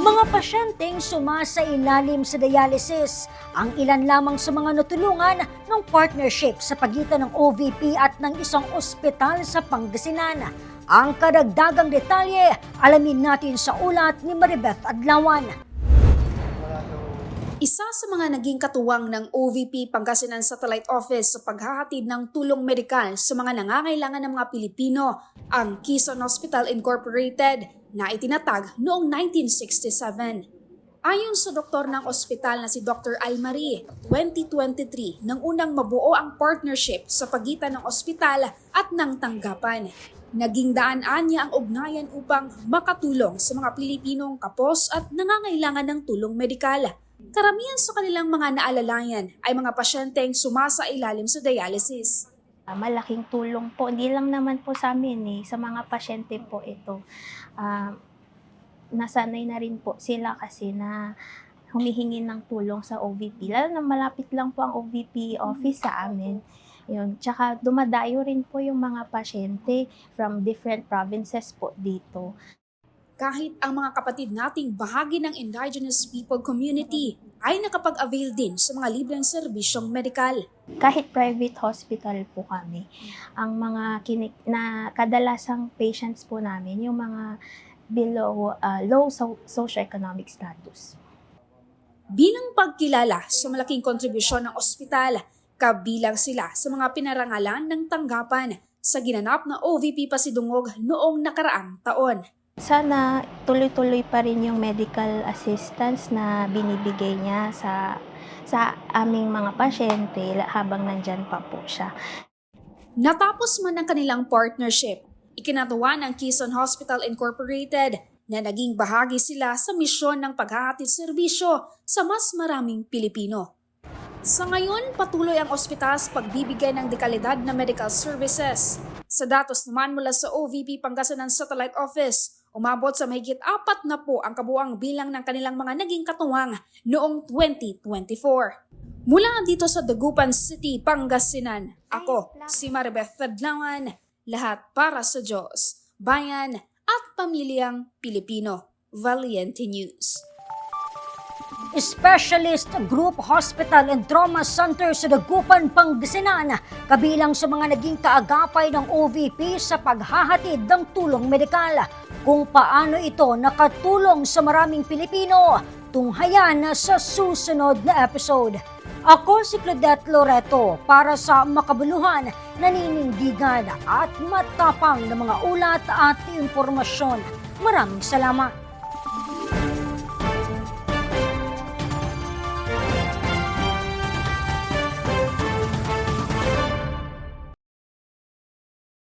Mga pasyenteng sumasailalim sa dialysis, ang ilan lamang sa mga natulungan ng partnership sa pagitan ng OVP at ng isang ospital sa Pangasinan. Ang kadagdagang detalye, alamin natin sa ulat ni Maribeth Adlawan. Isa sa mga naging katuwang ng OVP Pangasinan Satellite Office sa paghahatid ng tulong medikal sa mga nangangailangan ng mga Pilipino, ang Quezon Hospital Incorporated na itinatag noong 1967. Ayon sa doktor ng ospital na si Dr. Almarie, 2023 nang unang mabuo ang partnership sa pagitan ng ospital at ng tanggapan. Naging daan-an niya ang ugnayan upang makatulong sa mga Pilipinong kapos at nangangailangan ng tulong medikal. Karamihan sa kanilang mga naalalayan ay mga pasyenteng sumasa ilalim sa dialysis. Ah, malaking tulong po. Hindi lang naman po sa amin eh, sa mga pasyente po ito. Ah, nasanay na rin po sila kasi na humihingi ng tulong sa OVP. Lalo na malapit lang po ang OVP office sa amin. Yun. Tsaka dumadayo rin po yung mga pasyente from different provinces po dito. Kahit ang mga kapatid nating bahagi ng indigenous people community ay nakapag-avail din sa mga libreng serbisyong medikal. kahit private hospital po kami, ang mga kinik na kadalasang patients po namin, yung mga below uh, low so- socioeconomic status. Bilang pagkilala sa malaking kontribusyon ng ospital, kabilang sila sa mga pinarangalan ng tanggapan sa ginanap na OVP Pasidungog noong nakaraang taon. Sana tuloy-tuloy pa rin yung medical assistance na binibigay niya sa sa aming mga pasyente habang nandyan pa po siya. Natapos man ang kanilang partnership, ikinatuwa ng Quezon Hospital Incorporated na naging bahagi sila sa misyon ng paghahatid serbisyo sa mas maraming Pilipino. Sa ngayon, patuloy ang ospital sa pagbibigay ng dekalidad na medical services. Sa datos naman mula sa OVP Pangasinan Satellite Office, umabot sa mahigit apat na po ang kabuang bilang ng kanilang mga naging katuwang noong 2024. Mula dito sa Dagupan City, Pangasinan, ako si Maribeth Tadlawan, lahat para sa Diyos, bayan at pamilyang Pilipino. Valiente News. Specialist Group Hospital and Trauma Center sa Dagupan, Pangasinan, kabilang sa mga naging kaagapay ng OVP sa paghahatid ng tulong medikal. Kung paano ito nakatulong sa maraming Pilipino, tunghayan sa susunod na episode. Ako si Claudette Loreto para sa makabuluhan, naninindigan at matapang na mga ulat at impormasyon. Maraming salamat.